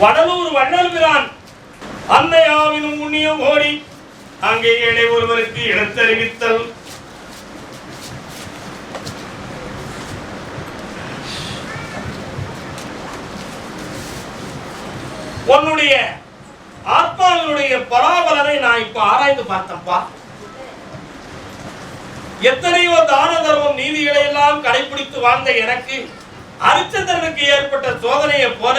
வடலூர் வள்ளல் பிரான் அன்னையாவினும் உண்ணியும் ஓடி. அங்கே ஏழை ஒருவருக்கு இடத்தறிவித்தல் உன்னுடைய ஆத்மாவினுடைய பராபலனை நான் இப்ப ஆராய்ந்து பார்த்தப்பா எத்தனையோ தான தர்மம் நீதிகளை எல்லாம் கடைபிடித்து வாழ்ந்த எனக்கு அரிச்சந்திரனுக்கு ஏற்பட்ட சோதனையை போல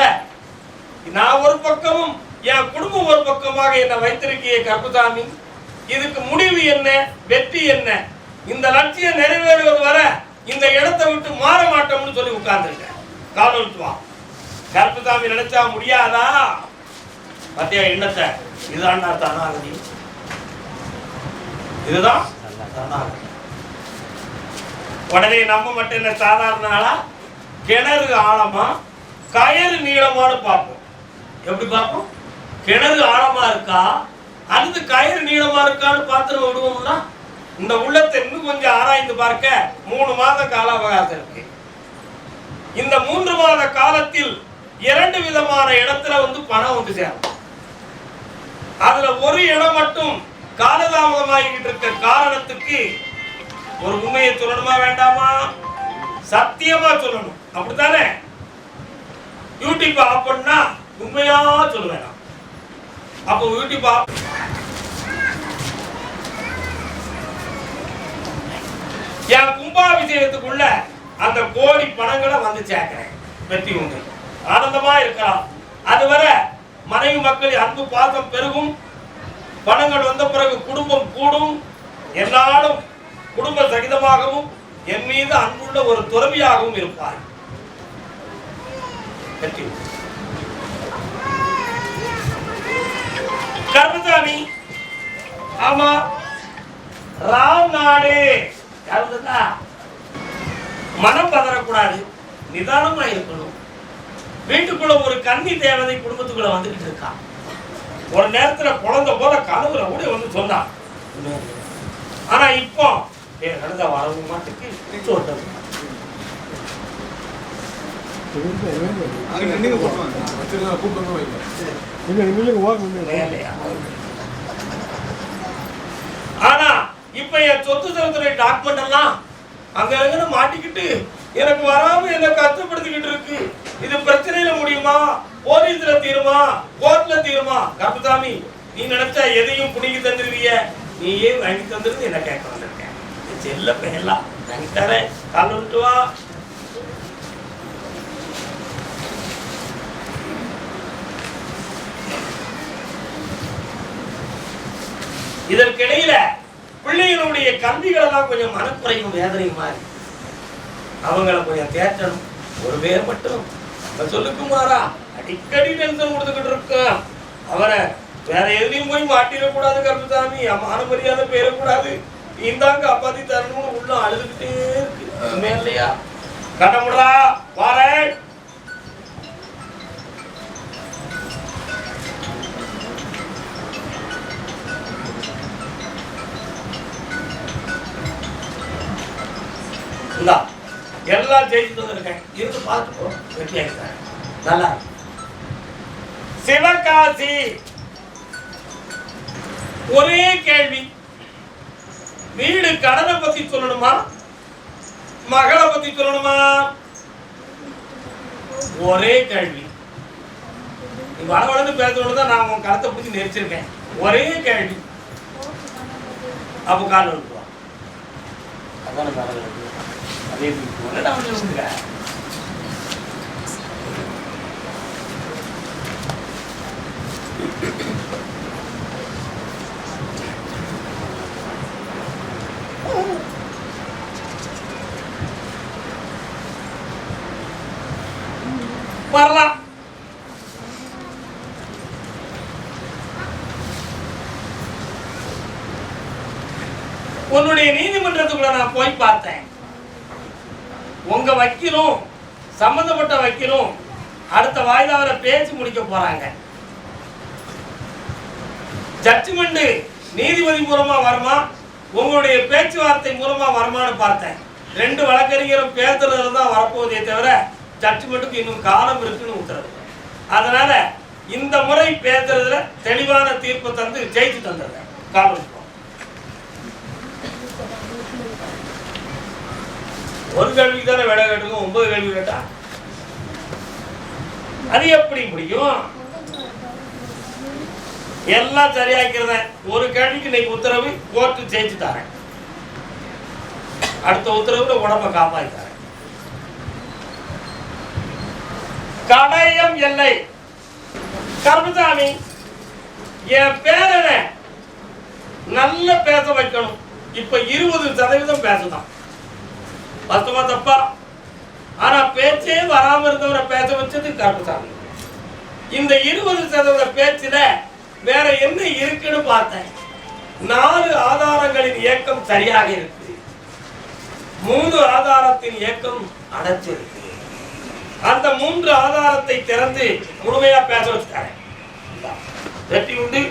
நான் ஒரு பக்கமும் என் குடும்பம் ஒரு பக்கமாக என்னை வைத்திருக்கிய கருப்புசாமி இதுக்கு முடிவு என்ன வெற்றி என்ன? இந்த லட்சியம் நிறைவேறுவது வர இந்த இடத்தை விட்டு மாற மாட்டோம்னு சொல்லி உட்கார்ந்துருக்கேன். காலத்துவா கருப்புசாமி நினைச்சா முடியாதா? பத்தியா எண்ணத்தை? இதுதான் தனாகதி இதுதான் தனாகதி உடனே நம்ம மட்டும் என்ன சாதாரண ஆளா? கிணறு ஆழமா? கயறு நீளமானு பார்ப்போம். எப்படி பார்ப்போம்? கிணறு ஆழமா இருக்கா? அடுத்து கயிறு நீளமா இருக்கான்னு பார்த்து விடுவோம்னா இந்த உள்ளத்தை இன்னும் கொஞ்சம் ஆராய்ந்து பார்க்க மூணு மாத கால அவகாசம் இருக்கு. இந்த மூன்று மாத காலத்தில் இரண்டு விதமான இடத்துல வந்து பணம் வந்து சேரும். அதுல ஒரு இடம் மட்டும் காலதாமதமாகிக்கிட்டு இருக்க காரணத்துக்கு ஒரு உண்மையை சொல்லணுமா வேண்டாமா? சத்தியமா சொல்லணும். அப்படித்தானே? யூடியூப் ஆஃப் பண்ணா உண்மையா சொல்லுவேன் நான். அப்போ யூடியூப் என் கும்பாபிஷேகத்துக்குள்ள அந்த கோடி பணங்களை வந்து சேர்க்கிறேன். வெற்றி உண்டு. ஆனந்தமா இருக்கலாம். அதுவரை மனைவி மக்கள் அன்பு பாசம் பெருகும். பணங்கள் வந்த பிறகு குடும்பம் கூடும். எல்லாரும் குடும்ப சகிதமாகவும் என் மீது அன்புள்ள ஒரு துறவியாகவும் இருப்பார் வெற்றி உண்டு. ஆமா. ராம் நாடு. யாருந்தா மனம் பதறக்கூடாது. நிதானமா இருக்கணும். வீட்டுக்குள்ள ஒரு கன்னி தேவதை குடும்பத்துக்குள்ள வந்துகிட்டு இருக்கான் ஒரு நேரத்துல குழந்தை போல கதவுல கூட வந்து சொன்னான் ஆனா இப்போ ஏ நடந்த வரவும் மாட்டுக்கு சோட்டம் அதுக்கு நீங்க போட்டு வாங்க வச்சிருந்தா கூப்பிட்டு வந்து வைங்க இல்ல இல்ல ஓரம் இல்ல வேலையா ஆனா இப்ப என் சொத்து செலுத்துறை டாக்குமெண்ட் எல்லாம் அங்க அங்க மாட்டிக்கிட்டு எனக்கு வராம என்ன கஷ்டப்படுத்திக்கிட்டு இருக்கு. இது பிரச்சனையில முடியுமா? போலீஸ்ல தீருமா? கோர்ட்ல தீருமா? கருப்புசாமி நீ நினைச்சா எதையும் புடிங்கி தந்துருவிய? நீ ஏன் வாங்கி தந்துருந்து என்ன கேட்க வந்திருக்கேன். என் செல்ல பையன்லாம் வாங்கி தரேன். கால் வந்துட்டு வா. இதற்கிடையில பிள்ளைகளுடைய கல்விகள் எல்லாம் கொஞ்சம் மனக்குறையும் வேதனையுமா இருக்கு. அவங்கள கொஞ்சம் தேற்றணும். ஒரு பேர் மட்டும். நம்ம சொல்லுக்குமாரா அடிக்கடி டென்ஷன் கொடுத்துக்கிட்டு இருக்கோம் அவரை வேற எதுலையும் போய் மாட்டிடக்கூடாது கருப்புசாமி. மான மரியாதை போயிடக்கூடாது இந்தாங்க அப்பாத்தி தரணும்னு உள்ள அழுதுகிட்டே இருக்கு. உண்மையா கட்டமுடா வாரேன். தான் எல்லாம் ஜெயிச்சுட்டு வந்திருக்கேன் இருந்து பார்த்துக்கோ. வெற்றி ஆகிட்டேன் நல்லா சிவகாசி. ஒரே கேள்வி. வீடு கடனை பத்தி சொல்லணுமா? மகளை பத்தி சொல்லணுமா? ஒரே கேள்வி. நீ வளவளன்னு பேசணும்னு தான் நான் உன் கருத்தை பிடிச்சி நெரிச்சிருக்கேன். ஒரே கேள்வி. அப்போ கால் வந்துருவா அதான வரலாம். உன்னுடைய நீதிமன்றத்துக்குள்ள நான் போய் பார்த்தேன். உங்கள் வக்கீலும் சம்மந்தப்பட்ட வக்கீலும் அடுத்த வாய்தாவில் பேச்சு முடிக்க போகிறாங்க ஜட்ஜ்மெண்ட்டு நீதிபதி மூலமாக வருமா? உங்களுடைய பேச்சுவார்த்தை மூலமாக வருமான்னு பார்த்தேன். ரெண்டு வழக்கறிஞரும் பேசுறதுல தான் வரப்போகுதே தவிர ஜட்ஜ்மெண்ட்டுக்கு இன்னும் காலம் இருக்குன்னு உத்தரவு. அதனால் இந்த முறை பேசுறதுல தெளிவான தீர்ப்பு தந்து ஜெயிச்சு தந்துடுறேன். காலம் ஒரு கேள்வி தானே விட கேட்டுக்கும் ஒன்பது கேள்வி கேட்டா? அது எப்படி முடியும்? எல்லாம் சரியாக்கிறத ஒரு கேள்விக்கு இன்னைக்கு உத்தரவு கோர்ட்டு ஜெயிச்சு தரேன். அடுத்த உத்தரவுல உடம்ப காப்பாத்தி தரேன். கடையம் எல்லை. கருமசாமி என் பேரனை நல்ல பேச வைக்கணும். இப்ப இருபது சதவீதம் பேசுதான் பத்துமா தப்பா? ஆனா பேச்சே வராம இருந்தவரை பேச வச்சது கருப்புசாமி. இந்த இருபது சதவீத பேச்சுல வேற என்ன இருக்குன்னு பார்த்தேன். நாலு ஆதாரங்களின் இயக்கம் சரியாக இருக்கு. மூணு ஆதாரத்தின் இயக்கம் அடைச்சிருக்கு அந்த மூன்று ஆதாரத்தை திறந்து முழுமையா பேச வச்சுட்டாங்க வெட்டி உண்டு.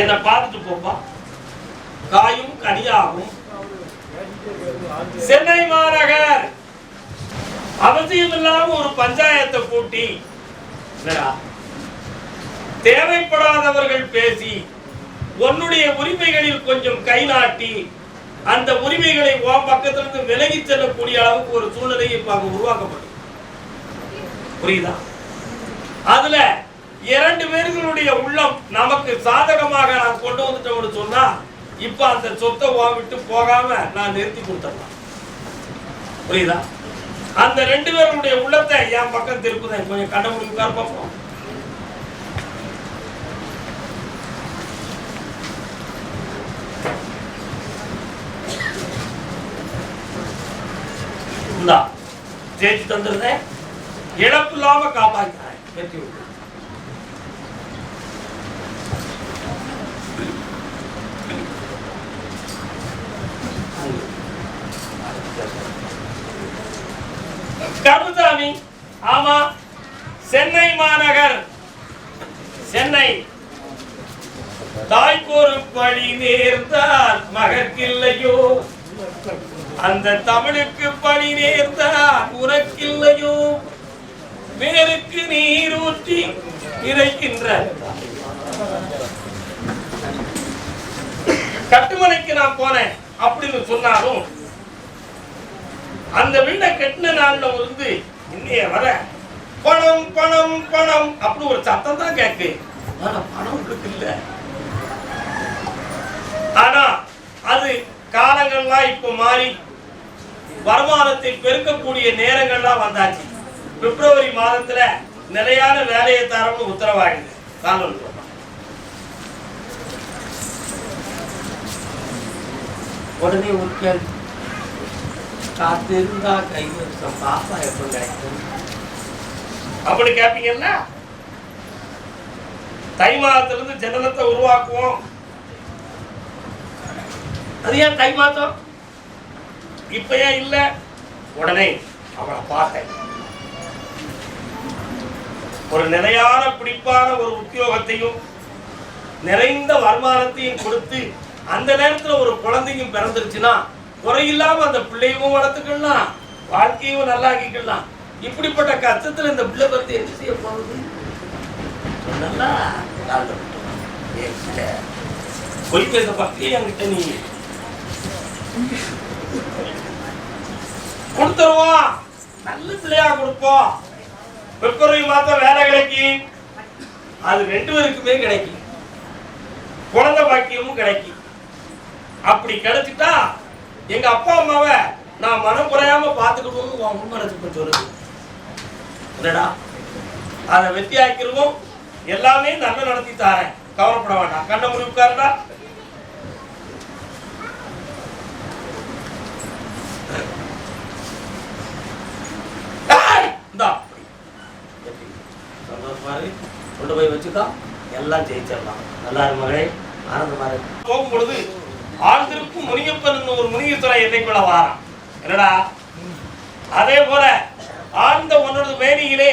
என்னை பார்த்துட்டு போப்பா. காயும் கனியாகும். சென்னை மாநகர். அவசியம் இல்லாம ஒரு பஞ்சாயத்தை கூட்டி தேவைப்படாதவர்கள் பேசி உன்னுடைய உரிமைகளில் கொஞ்சம் கை நாட்டி அந்த உரிமைகளை உன் பக்கத்திலிருந்து விலகி செல்லக்கூடிய அளவுக்கு ஒரு சூழ்நிலை இப்ப அங்க உருவாக்கப்படும். புரியுதா? அதுல இரண்டு பேர்களுடைய உள்ளம் நமக்கு சாதகமாக நான் கொண்டு வந்துட்டோம்னு சொன்னா இப்ப அந்த சொத்தை உன் விட்டு போகாம நான் நிறுத்தி கொடுத்துடலாம் புரியுதா? அந்த ரெண்டு பேருடைய உள்ளத்தை என் பக்கம் திருப்புதேன். கொஞ்சம் கண்ட முடிவு பார்ப்போம். இந்தா ஜெயிச்சு தந்துருந்தேன் இழப்பு இல்லாம காப்பாற்றினேன் வெற்றி விட்டு கருதாமி ஆமா சென்னை மாநகர். சென்னை. தாய்க்கொரு பழி நேர்ந்தால் மகற்கில்லையோ? அந்த தமிழுக்கு பணி நேர்ந்தால் உனக்கில்லையோ? வேருக்கு நீர் ஊற்றி இறைக்கின்ற கட்டுமனைக்கு நான் போனேன் அப்படின்னு சொன்னாலும் அந்த வீடை கட்டின நாள்ல இருந்து இன்னைய வர பணம் பணம் பணம் அப்படி ஒரு சத்தம் தான் கேக்கு ஆனா பணம் உங்களுக்கு இல்ல. ஆனா அது காலங்கள்லாம் இப்ப மாறி வருமானத்தை பெருக்கக்கூடிய நேரங்கள்லாம் வந்தாச்சு. பிப்ரவரி மாதத்துல நிலையான வேலையை தரம்னு உத்தரவாயிடுது. காலம் உடனே ஒரு கேள்வி. காத்திருந்தா கைவசம் பாப்பா எப்ப கிடைக்கும்? அப்படி கேட்பீங்கல்ல தை மாதத்திலிருந்து ஜனனத்தை உருவாக்குவோம். அது ஏன் தை மாதம்? இப்ப ஏன் இல்ல உடனே அவளை பார்த்தேன் ஒரு நிலையான பிடிப்பான ஒரு உத்தியோகத்தையும் நிறைந்த வருமானத்தையும் கொடுத்து அந்த நேரத்தில் ஒரு குழந்தையும் பிறந்துருச்சுன்னா குறையில்லாம அந்த பிள்ளையும் வளர்த்துக்கலாம் வாழ்க்கையும் நல்லா நல்லாக்கிக்கலாம். இப்படிப்பட்ட கஷ்டத்துல இந்த பிள்ளை பத்தி என்ன செய்ய போகுது நல்லா நல்லா என்கிட்ட பொய் பேச பக்கே என்கிட்ட நீ. கொடுத்துருவோம் நல்ல பிள்ளையா கொடுப்போம் பிப்ரவரி மாதம் வேலை கிடைக்கும் அது ரெண்டு பேருக்குமே கிடைக்கும் குழந்தை பாக்கியமும் கிடைக்கும் அப்படி கிடைச்சிட்டா எங்க அப்பா அம்மாவை நான் மனம் குறையாம பார்த்துக்கணும்னு உன் முன்மனசு கொஞ்சம் சொல்லுது. என்னடா? அதை வெற்றி ஆக்கிருவோம் எல்லாமே நல்ல நடத்தி தாரேன். கவலைப்பட வேண்டாம். கண்ண முடிவுக்காரடா இந்தா. கொண்டு போய் வச்சுக்கோ. எல்லாம் ஜெயிச்சிடலாம். நல்லா இருக்கு மகளே. ஆனந்தமா இருக்கு போகும் பொழுது ஆழ்ந்திருக்கும் முனியப்பன் ஒரு முனியத்துறை என்னைக்குள்ள வாரான். என்னடா? அதே போல ஆழ்ந்த உன்னோட மேனியிலே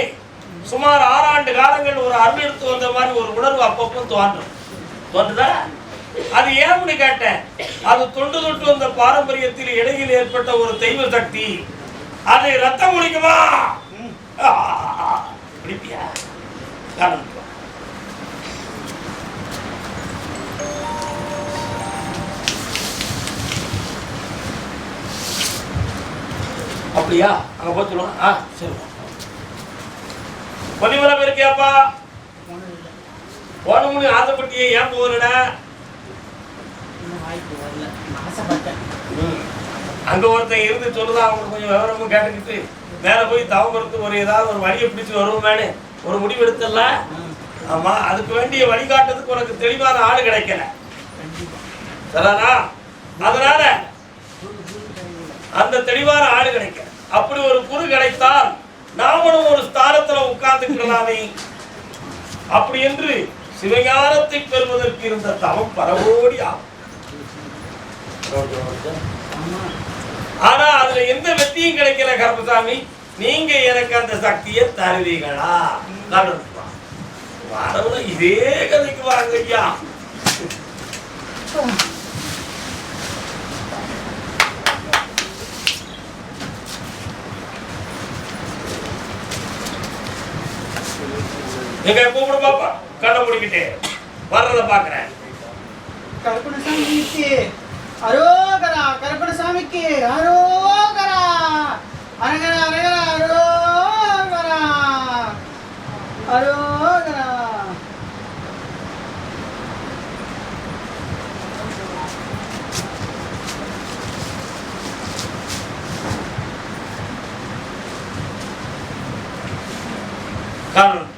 சுமார் ஆறாண்டு காலங்கள் ஒரு அருள் எடுத்து வந்த மாதிரி ஒரு உணர்வு அப்பப்போ தோன்றும். தோன்றுதா? அது ஏன்னு கேட்டேன்? அது தொண்டு தொட்டு வந்த பாரம்பரியத்தில் இடையில் ஏற்பட்ட ஒரு தெய்வ சக்தி. அதை ரத்தம் குடிக்குமா? பிடிப்பியா காரணம். அப்படியா? அங்க போய் சொல்லுவோம் ஆ சரி. பொன்னிமரம் இருக்கியாப்பா போனமுனி ஆசைப்பட்டியே ஏன் போகலடா? அங்க ஒருத்தன் இருந்து சொல்லுதான் அவங்க கொஞ்சம் விவரமும் கேட்டுக்கிட்டு மேல போய் தவங்கிறது ஒரு ஏதாவது ஒரு வழியை பிடிச்சு வருவோமேனு ஒரு முடிவு எடுத்தல ஆமா அதுக்கு வேண்டிய வழிகாட்டுறதுக்கு உனக்கு தெளிவான ஆளு கிடைக்கல. சரிதானா அதனால அந்த தெளிவான ஆளு கிடைக்கல. அப்படி ஒரு குரு கிடைத்தால் நாமளும் ஒரு ஸ்தானத்துல உட்கார்ந்துக்கலாமே அப்படி என்று சிவஞானத்தை பெறுவதற்கு இருந்த தவம் பரவோடி ஆனா அதுல எந்த வெற்றியும் கிடைக்கல கருப்பசாமி. நீங்க எனக்கு அந்த சக்தியை தருவீங்களா வரவுல இதே கதைக்கு வாங்க ஐயா. எங்க கூப்பிட பாப்பா. கண்ணை முடிக்கிட்டு. வர்றத பாக்குறேன் கருப்பணசாமிக்கு அரோகரா கருப்பணசாமிக்கு அரோகரா அரகரா அரகரா அரோகரா அரோகரா. காரணம்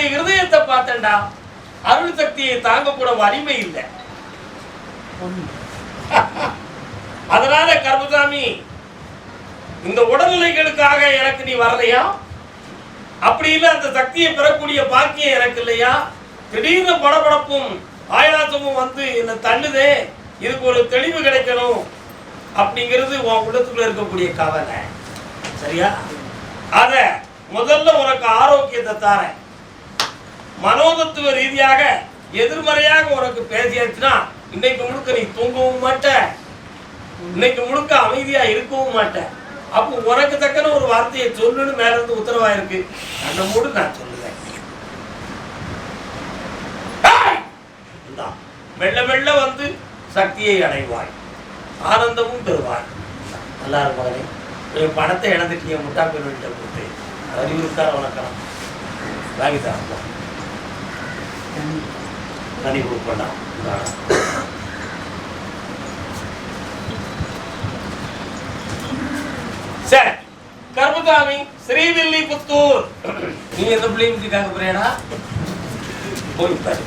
உன்னுடைய இருதயத்தை பார்த்தண்டா அருள் சக்தியை தாங்க கூட வலிமை இல்லை. அதனால கர்மசாமி இந்த உடல்நிலைகளுக்காக எனக்கு நீ வரலையா? அப்படி இல்லை அந்த சக்தியை பெறக்கூடிய பாக்கியம் எனக்கு இல்லையா? திடீர்னு படபடப்பும் ஆயாசமும் வந்து என்னை தள்ளுதே. இதுக்கு ஒரு தெளிவு கிடைக்கணும். அப்படிங்கிறது உன் உள்ளத்துக்குள்ள இருக்கக்கூடிய கவலை. சரியா? அத முதல்ல உனக்கு ஆரோக்கியத்தை தாரேன். மனோதத்துவ ரீதியாக எதிர்மறையாக உனக்கு பேசியாச்சுன்னா இன்னைக்கு முழுக்க நீ தூங்கவும் மாட்ட. இன்னைக்கு முழுக்க அமைதியா இருக்கவும் மாட்டேன் அப்போ உனக்கு தக்கன ஒரு வார்த்தையை சொல்லுன்னு மேல இருந்து உத்தரவா இருக்கு அந்த மூடு நான் சொல்லுவேன். மெல்ல மெல்ல வந்து சக்தியை அடைவாய். ஆனந்தமும் பெறுவாய். நல்லா இருக்கும் மகனே. என் பணத்தை இழந்துட்டு முட்டா பெண்கிட்ட கொடுத்து அறிவுறுத்தார் வணக்கம். வாங்கி தரப்போம் தனி கொடுப்பா சரி. கர்மசாமி ஸ்ரீவில்லிபுத்தூர். நீ எந்த பிள்ளைங்களுக்காக பத்தி போய் பாரு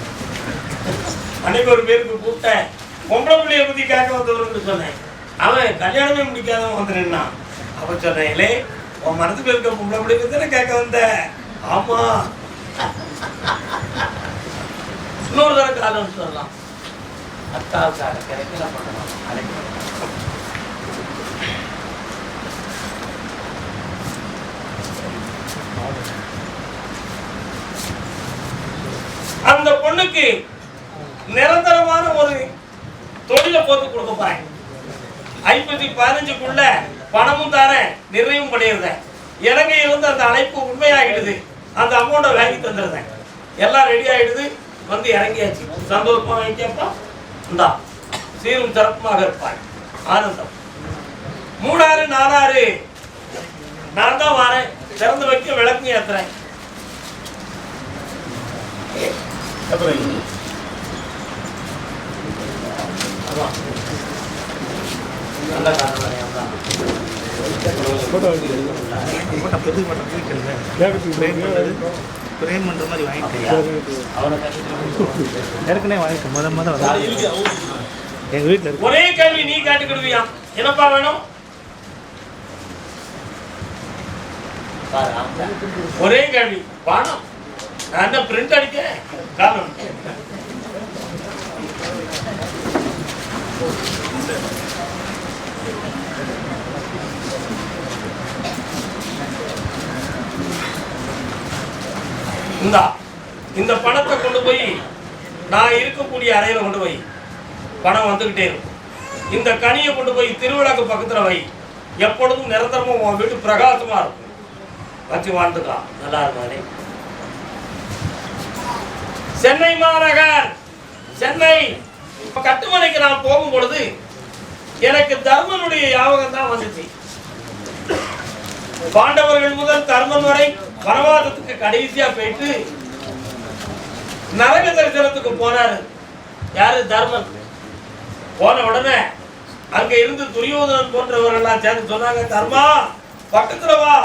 அன்னைக்கு ஒரு பேருக்கு கூப்பிட்டேன். பொம்பளை பிள்ளைய பத்தி கேட்க வந்தவர்னு சொன்னேன். அவன் கல்யாணமே முடிக்காதவன் வந்துருன்னா. அப்ப சொன்னேன் உன் மனசுக்கு இருக்க பொம்பளை பிள்ளைங்க தானே கேட்க வந்த? ஆமா. இன்னொரு தடவை காலம் சொல்லலாம். அக்காவுக்காக கிடைக்கல பண்ணலாம் அழைக்கலாம் அந்த பொண்ணுக்கு நிரந்தரமான ஒரு தொழிலை போட்டு கொடுக்க போறேன். ஐம்பத்தி பதினஞ்சுக்குள்ள பணமும் தரேன் நிறைவும் பண்ணியிருந்தேன் இலங்கையிலிருந்து அந்த அழைப்பு உண்மையாகிடுது. அந்த அமௌண்ட்டை வாங்கி தந்துடுறேன். எல்லாம் ரெடி ஆகிடுது. வந்து இறங்கியாச்சு. சந்தோஷமா வாங்கிக்கப்பா இந்தா சீரும் சிறப்புமாக இருப்பாய். ஆனந்தம். மூணாறு நாலாறு. நான் தான் வரேன். திறந்து வைக்க விளக்கு ஏத்துறேன். அதான். பிரேம் பண்ற மாதிரி கட்டிட்டு ஏற்கனவே வாங்கிட்டேன் முத முத எங்க வீட்டுல இருக்கு. ஒரே கேள்வி நீ கேட்டுக்கிடுவியா? என்னப்பா வேணும்? ஒரே கேள்வி. பணம். நான் பிரிண்ட் அடிக்க காரணம் இந்தா இந்த பணத்தை கொண்டு போய் நான் இருக்கக்கூடிய அறையில் கொண்டு போய் பணம் வந்துக்கிட்டே இருக்கும். இந்த கனியை கொண்டு போய் திருவிழாக்கு பக்கத்தில் வை. எப்பொழுதும் நிரந்தரமும் உன் வீட்டு பிரகாசமாக இருக்கும். வச்சு வாழ்ந்துக்கா நல்லா இருக்காது சென்னை மாநகர் சென்னை. இப்போ கட்டுமனைக்கு நான் போகும் பொழுது எனக்கு தர்மனுடைய ஞாபகம் தான் வந்துச்சு. பாண்டவர்கள் முதல் தர்மன் வரை வனவாதத்துக்கு கடைசியா போயிட்டு நரக தரிசனத்துக்கு போனாரு. யாரு? தர்மன். போன உடனே அங்க இருந்து துரியோதனன் போன்றவர் எல்லாம் சேர்ந்து சொன்னாங்க தர்மா பக்கத்துல வா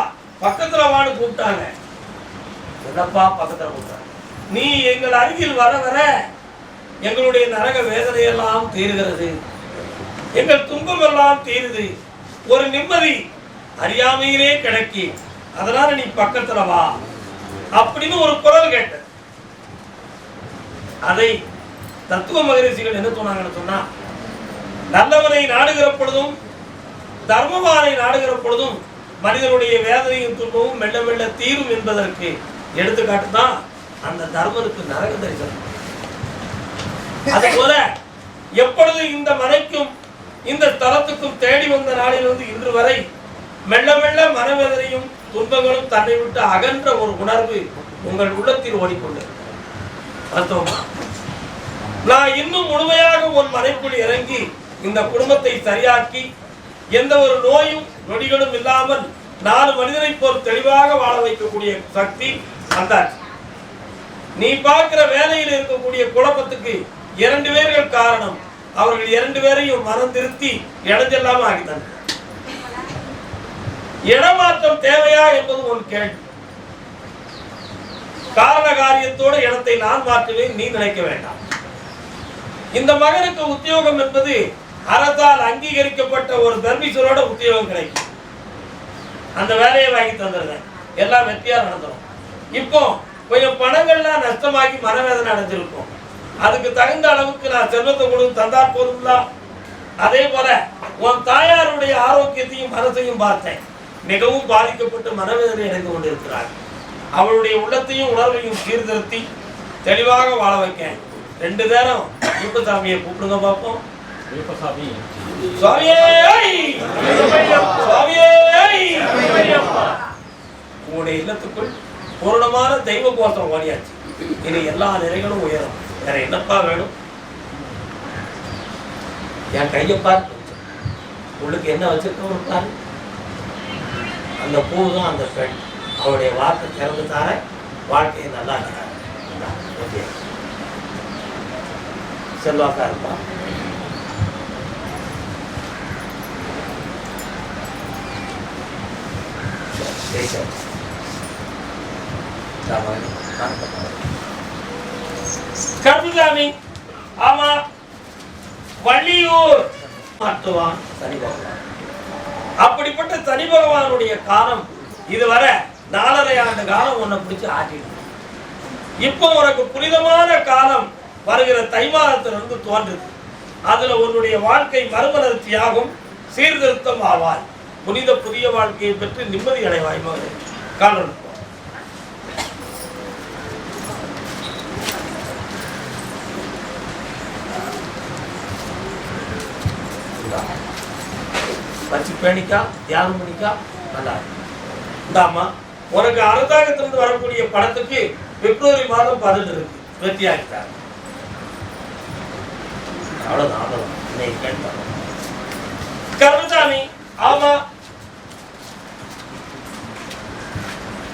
பக்கத்துல வான்னு கூப்பிட்டாங்க. என்னப்பா பக்கத்துல கூப்பிட்டாங்க நீ எங்கள் அருகில் வர வர எங்களுடைய நரக வேதனையெல்லாம் தீருகிறது. எங்கள் துன்பம் எல்லாம் தீருது. ஒரு நிம்மதி அறியாமையிலே கிடைக்கி அதனால நீ பக்கத்துல வா அப்படின்னு ஒரு குரல் கேட்ட அதை தத்துவ மகரிஷிகள் என்ன சொன்னாங்கன்னு சொன்னா நல்லவனை நாடுகிற பொழுதும் தர்மவானை நாடுகிற பொழுதும் மனிதனுடைய வேதனையும் துன்பமும் மெல்ல மெல்ல தீரும் என்பதற்கு எடுத்துக்காட்டு தான் அந்த தர்மனுக்கு நரக தரிசனம். அது போல எப்பொழுது இந்த மனைக்கும் இந்த தலத்துக்கும் தேடி வந்த நாளிலிருந்து இன்று வரை மெல்ல மெல்ல மனவேதனையும் துன்பங்களும் தன்னை விட்டு அகன்ற ஒரு உணர்வு உங்கள் உள்ளத்தில் ஓடிக்கொண்டது நான் இன்னும் முழுமையாக உன் மனைக்குள் இறங்கி இந்த குடும்பத்தை சரியாக்கி எந்த ஒரு நோயும் நொடிகளும் இல்லாமல் நாலு மனிதனை போல் தெளிவாக வாழ வைக்கக்கூடிய சக்தி வந்தாச்சு நீ பார்க்கிற வேலையில் இருக்கக்கூடிய குழப்பத்துக்கு இரண்டு பேர்கள் காரணம். அவர்கள் இரண்டு பேரையும் மனம் திருத்தி இடைஞ்செல்லாம ஆகிட்டாங்க இடமாற்றம் தேவையா என்பது உன் கேள்வி. காரண காரியத்தோடு இடத்தை நான் மாற்றுவேன் நீ நினைக்க வேண்டாம். இந்த மகனுக்கு உத்தியோகம் என்பது அரசால் அங்கீகரிக்கப்பட்ட ஒரு தர்மீஸ்வரோட உத்தியோகம் கிடைக்கும். அந்த வேலையை வாங்கி தந்துடுறேன். எல்லாம் வெற்றியா நடந்துடும் இப்போ கொஞ்சம் பணங்கள்லாம் நஷ்டமாகி மனவேதனை அடைஞ்சிருக்கும். அதுக்கு தகுந்த அளவுக்கு நான் செல்வத்தை கொடுத்து தந்தால் போதும்ல? அதே போல உன் தாயாருடைய ஆரோக்கியத்தையும் மனசையும் பார்த்தேன். மிகவும் பாதிக்கப்பட்டு மனவேதனை அடைந்து கொண்டிருக்கிறார். அவளுடைய உள்ளத்தையும் உணர்வையும் சீர்திருத்தி தெளிவாக வாழ வைக்க ரெண்டு நேரம் சாமியை கூப்பிடுங்க பார்ப்போம். சுவாமியே உங்களுடைய இல்லத்துக்குள் பூரணமான தெய்வ கோஷம் ஓடியாச்சு. இனி எல்லா நிலைகளும் உயரும். வேற என்னப்பா வேணும்? என் கையை பாரு. உள்ளுக்கு என்ன வச்சிருக்கோம் பாரு. அந்த பூ தான் அந்த பெண் அவருடைய வார்த்தை திறந்து தார வாழ்க்கையை நல்லா இருக்கிறார் ஓகே செல்வாக்கா இருப்பா சரி, சரி. ராமாயணம், நாற்பத்தாறு. கருப்புசாமி ஆமா வள்ளியூர் மாட்டுவான் சனி பகவான் அப்படிப்பட்ட தனி பகவானுடைய காலம் இதுவரை நாலரை ஆண்டு காலம் உன்னை பிடிச்சி ஆட்டிடும் இப்போ உனக்கு புனிதமான காலம் வருகிற தை மாதத்திலிருந்து தோன்றுது. அதுல உன்னுடைய வாழ்க்கை மறுமலர்ச்சியாகும் சீர்திருத்தம் ஆவாய். புனித புதிய வாழ்க்கையை பெற்று நிம்மதி அடைவாய் மகனே காலம் வச்சு பேணிக்கா தியானம் பண்ணிக்கா நல்லா. இந்தாம்மா உனக்கு அரசாங்கத்திலிருந்து வரக்கூடிய பணத்துக்கு பிப்ரவரி மாதம் பதினெட்டு இருக்கு. வெற்றியாகிட்டாங்க அவ்வளவுதான் அவ்வளவுதான். கேட்டாங்க கருமசாமி ஆமா.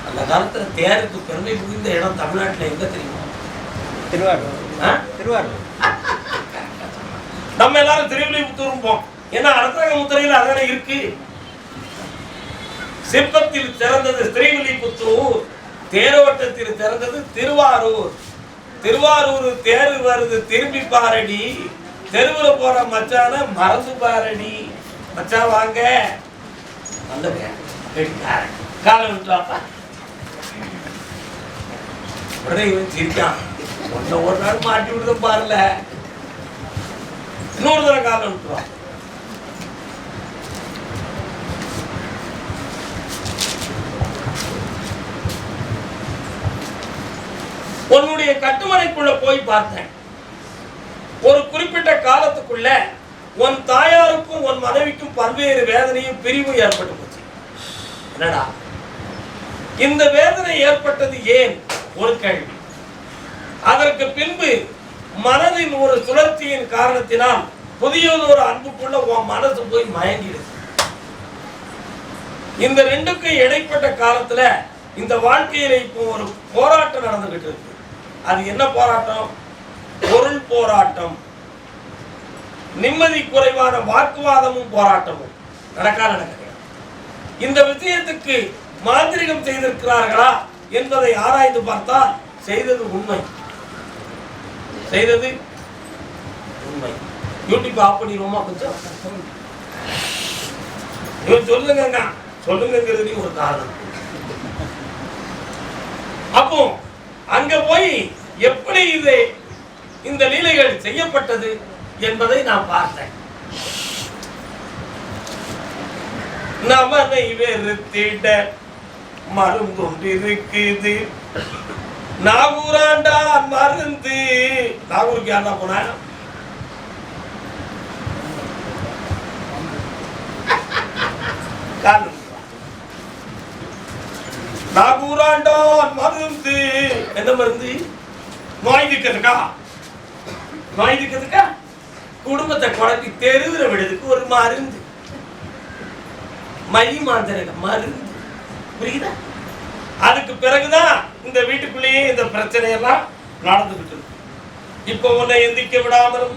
அந்த காலத்துல தேருக்கு பெருமை புரிந்த இடம் தமிழ்நாட்டுல எங்க தெரியுமா? திருவாரூர்? திருவாரூர். நம்ம எல்லாரும் திருவில்லிபுத்தூர் போம் ஏன்னா அரசாங்க முத்திரையில் அதானே இருக்கு? சிற்பத்தில் திறந்தது ஸ்ரீவில்லிபுத்தூர் தேரோட்டத்தில் திறந்தது திருவாரூர். திருவாரூர் தேர் வருது திரும்பி பாரடி. தெருவுல போற மச்சான மறந்து பாரடி. மச்சான் வாங்க. வந்துங்க விட்டுவாப்பா உடனே இவன் சிரிக்கான். ஒன்ன ஒரு நாள் மாட்டி விடுத பாருல. இன்னொரு தடவை காலம் விட்டுருவான் உன்னுடைய கட்டுமனைக்குள்ள போய் பார்த்தேன். ஒரு குறிப்பிட்ட காலத்துக்குள்ள உன் தாயாருக்கும் உன் மனைவிக்கும் பல்வேறு வேதனையும் பிரிவும் ஏற்பட்டு போச்சு. என்னடா? இந்த வேதனை ஏற்பட்டது ஏன்? ஒரு கேள்வி. அதற்கு பின்பு மனதின் ஒரு சுழற்சியின் காரணத்தினால் புதியதொரு அன்புக்குள்ள உன் மனசு போய் மயங்கிடுது. இந்த ரெண்டுக்கும் இடைப்பட்ட காலத்துல இந்த வாழ்க்கையில இப்போ ஒரு போராட்டம் நடந்துகிட்டு இருக்கு. அது என்ன போராட்டம்? பொருள் போராட்டம். நிம்மதி குறைவான வாக்குவாதமும் போராட்டமும். நடக்கா நடக்குது இந்த விஷயத்துக்கு மாந்திரிகம் செய்திருக்கிறார்களா என்பதை ஆராய்ந்து பார்த்தால் செய்தது உண்மை. செய்தது உண்மை. யூடியூப் ஆஃப் பண்ணிடுவோமா கொஞ்சம்? இவன் சொல்லுங்க சொல்லுங்கிறது ஒரு காரணம். அப்போ அங்க போய் எப்படி இது இந்த லீலைகள் செய்யப்பட்டது என்பதை நான் பார்த்தேன். நமனை வெறுத்திட மருந்தொன்றிருக்குது நாகூராண்டான் மருந்து. நாகூருக்கு யாரா போனா காரணம் நாகூராண்டா மருந்து என்ன மருந்து? நோய் தீர்க்கிறதுக்கா நோய் குடும்பத்தை குழப்பி தெருவில் விடுறதுக்கு ஒரு மருந்து. மை மாந்திரக மருந்து. புரியுதா? அதுக்கு பிறகுதான் இந்த வீட்டுக்குள்ளேயே இந்த பிரச்சனை எல்லாம் நடந்துகிட்டு இருக்கு. இப்போ உன்னை எந்திக்க விடாமலும்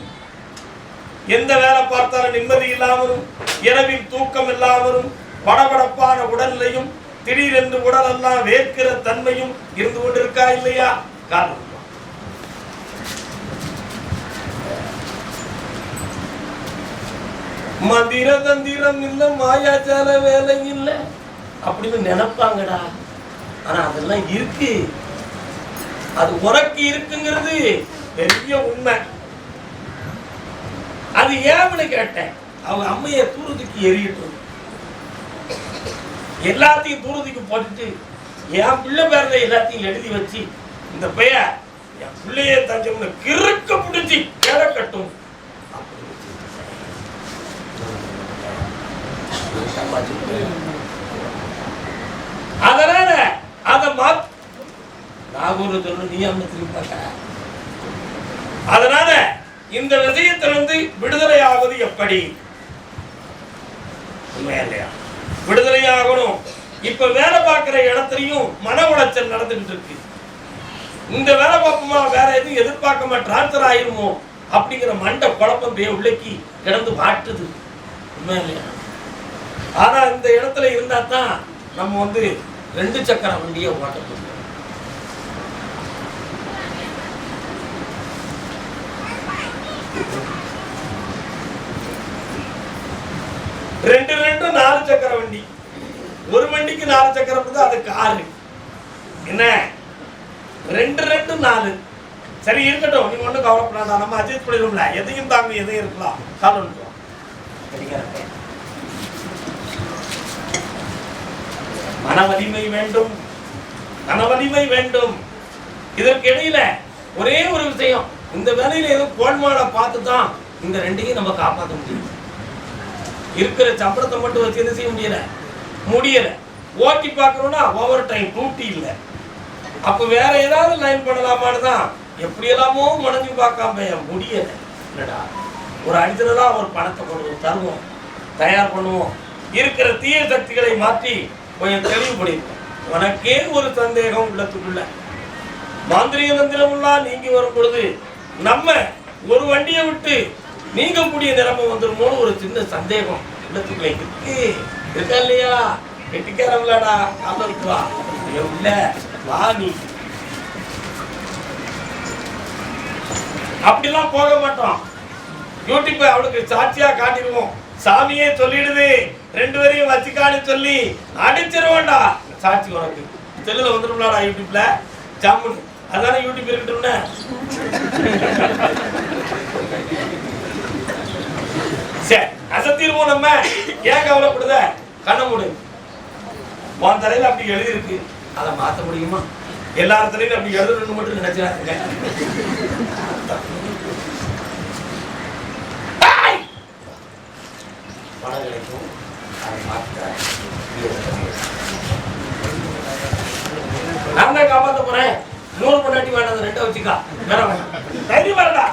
எந்த வேலை பார்த்தாலும் நிம்மதி இல்லாமலும் இரவில் தூக்கம் இல்லாமலும் படபடப்பான உடல்லையும் திடீரென்று உடலெல்லாம் வேர்க்கிற தன்மையும் இருந்து கொண்டிருக்கா இல்லையா? காரணம் மந்திர தந்திரம் இல்ல மாயாச்சார வேலை இல்ல அப்படின்னு நினைப்பாங்கடா. ஆனா அதெல்லாம் இருக்கு. அது உனக்கு இருக்குங்கிறது பெரிய உண்மை. அது ஏன்னு கேட்டேன். அவங்க அம்மையை தூரத்துக்கு எரியட்டும் எல்லாத்தையும் தூரத்துக்கு போட்டுட்டு என் பிள்ளை பேர்ல எல்லாத்தையும் எழுதி வச்சு இந்த பைய என் பிள்ளைய தஞ்சம்னு கிறுக்க பிடிச்சி கிழ கட்டும். அதனால அத மா நாகூர் சொல்லு நீ அம்ம திரும்பி அதனால இந்த விஷயத்திலிருந்து விடுதலை ஆவது எப்படி? உண்மையா இல்லையா? விடுதலை ஆகணும் இப்ப வேலை பார்க்கிற இடத்துலையும் மன உளைச்சல் நடந்துகிட்டு இருக்கு. இந்த வேலை பார்ப்போமா வேற எதுவும் எதிர்பார்க்காம டிரான்ஸ்பர் ஆயிருமோ அப்படிங்கிற மண்டை குழப்பம் உள்ளக்கி கிடந்து வாட்டுது உண்மையா இல்லையா? ஆனா இந்த இடத்துல இருந்தா தான் நம்ம வந்து ரெண்டு சக்கர வண்டியை ஓட்ட முடியும். ரெண்டு ரெண்டு நாலு சக்கர வண்டி. ஒரு வண்டிக்கு நாலு சக்கரம் இருக்குது அது காரு. என்ன? ரெண்டு ரெண்டு நாலு. சரி இருக்கட்டும். நீங்க ஒண்ணும் கவலைப்படாத. நம்ம அஜித் பண்ணிடும்ல எதையும் தாங்க எதையும் இருக்கலாம். காலம் மன வலிமை வேண்டும். மன வலிமை வேண்டும். இதற்கு இடையில ஒரே ஒரு விஷயம். இந்த வேலையில ஏதோ கோல்மாடை பார்த்து தான் இந்த ரெண்டையும் நம்ம காப்பாற்ற முடியும். இருக்கிற சம்பளத்தை மட்டும் வச்சு என்ன செய்ய முடியல? முடியல. ஓட்டி பார்க்கணும்னா ஓவர் டைம் டூட்டி இல்லை. அப்ப வேற ஏதாவது லைன் பண்ணலாமான்னு தான் எப்படி எல்லாமோ முனைஞ்சு பார்க்காம முடியல. என்னடா? ஒரு அடித்தலா ஒரு பணத்தை கொண்டு தருவோம். தயார் பண்ணுவோம். இருக்கிற தீய சக்திகளை மாற்றி கொஞ்சம் தெளிவுபடுவோம் உனக்கே ஒரு சந்தேகம் உள்ளத்துக்குள்ள. மாந்திரிக மந்திரமெல்லாம் நீங்கி வரும் பொழுது நம்ம ஒரு வண்டியை விட்டு நீங்கக்கூடிய நிலைமை வந்துருமோன்னு ஒரு சின்ன சந்தேகம். உள்ளத்துக்குள்ள இருக்கு. இருக்கா இல்லையா? கெட்டிக்காரங்களாடா காலம் இருக்குவா? இல்ல. வா நீ. அப்படிலாம் போக மாட்டோம். யூடியூப் அவளுக்கு சாட்சியா காட்டிடுவோம். சாமியே சொல்லிடுது. ரெண்டு பேரையும் வச்சுக்கான்னு சொல்லி அடிச்சிருவோம்டா. சாட்சி உனக்கு. செல்லுல வந்துடும்லாடா யூடியூப்ல. ஜாமுன். அதானே யூடியூப் இருக்கட்டும்னு? சரி அசத்திருவோம் நம்ம. ஏன் கவலைப்படுத? கண்ண மூடு. உன் தலையில அப்படி எழுதியிருக்கு. அதை மாத்த முடியுமா? எல்லா தலையிலும் அப்படி எழுதணும்னு மட்டும் நினைச்சாங்க பணம் கிடைக்கும் அதை மாற்றுறேன் நான் தான் காப்பாற்ற போறேன். நூறு பொண்டாட்டி வேண்டாம் அந்த ரெண்டை வச்சுக்கா. வேற வேணாம். தைரியம் வேறடா